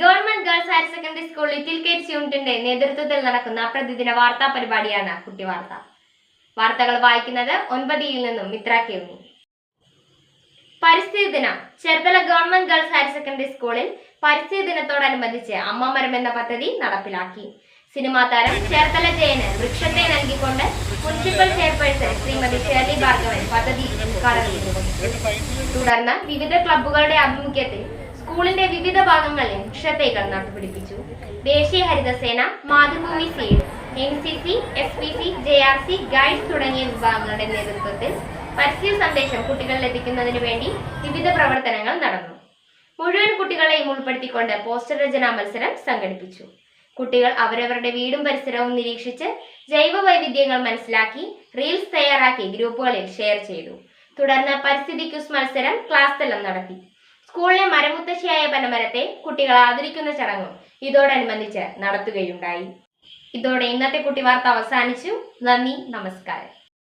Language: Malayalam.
Government girls higher secondary school little kites യൂണിറ്റിന്റെ നേതൃത്വത്തിൽ നടക്കുന്ന പ്രതിദിന വാർത്താ പരിപാടിയാണ് കുട്ടി വാർത്ത. വാർത്തകൾ വായിക്കുന്നത് ഒൻപതിയിൽ നിന്നും മിത്ര കേവി പരിസ്ഥിതി ദിനം. Cheruthala government girls higher secondary സ്കൂളിൽ പരിസ്ഥിതി ദിനത്തോടനുബന്ധിച്ച് അമ്മമരം എന്ന പദ്ധതി നടപ്പിലാക്കി. സിനിമാ താരം ചേർത്തല ജയന് വൃക്ഷത്തെ നൽകിക്കൊണ്ട് മുനിസിപ്പൽ ചെയർപേഴ്സൺ ശ്രീമതി ഷേർലി ഭാർഗവൻ പദ്ധതി ഉദ്ഘാടനം ചെയ്തു. തുടർന്ന് വിവിധ ക്ലബ്ബുകളുടെ ആഭിമുഖ്യത്തിൽ സ്കൂളിന്റെ വിവിധ ഭാഗങ്ങളിൽ ക്ഷതകൾ നട്ടുപിടിപ്പിച്ചു. ദേശീയ Haritha Sena Mathrubhumi seed N C C S P C J R C guides തുടങ്ങിയ വിഭാഗങ്ങളുടെ നേതൃത്വത്തിൽ പരിസ്ഥിതി സന്ദേശം കുട്ടികളിൽ എത്തിക്കുന്നതിന് വേണ്ടി വിവിധ പ്രവർത്തനങ്ങൾ നടന്നു. മുഴുവൻ കുട്ടികളെയും ഉൾപ്പെടുത്തിക്കൊണ്ട് പോസ്റ്റർ രചനാ മത്സരം സംഘടിപ്പിച്ചു. കുട്ടികൾ അവരവരുടെ വീടും പരിസരവും നിരീക്ഷിച്ച് ജൈവ വൈവിധ്യങ്ങൾ മനസ്സിലാക്കി റീൽസ് തയ്യാറാക്കി ഗ്രൂപ്പുകളിൽ ഷെയർ ചെയ്തു. തുടർന്ന് പരിസ്ഥിതി ക്യൂസ് മത്സരം ക്ലാസ് തലം നടത്തി. സ്കൂളിലെ മരമുത്തശ്ശിയായ പനമരത്തെ കുട്ടികൾ ആദരിക്കുന്ന ചടങ്ങും ഇതോടനുബന്ധിച്ച് നടത്തുകയുണ്ടായി. ഇതോടെ ഇന്നത്തെ കുട്ടി വാർത്ത അവസാനിച്ചു. നന്ദി നമസ്കാരം.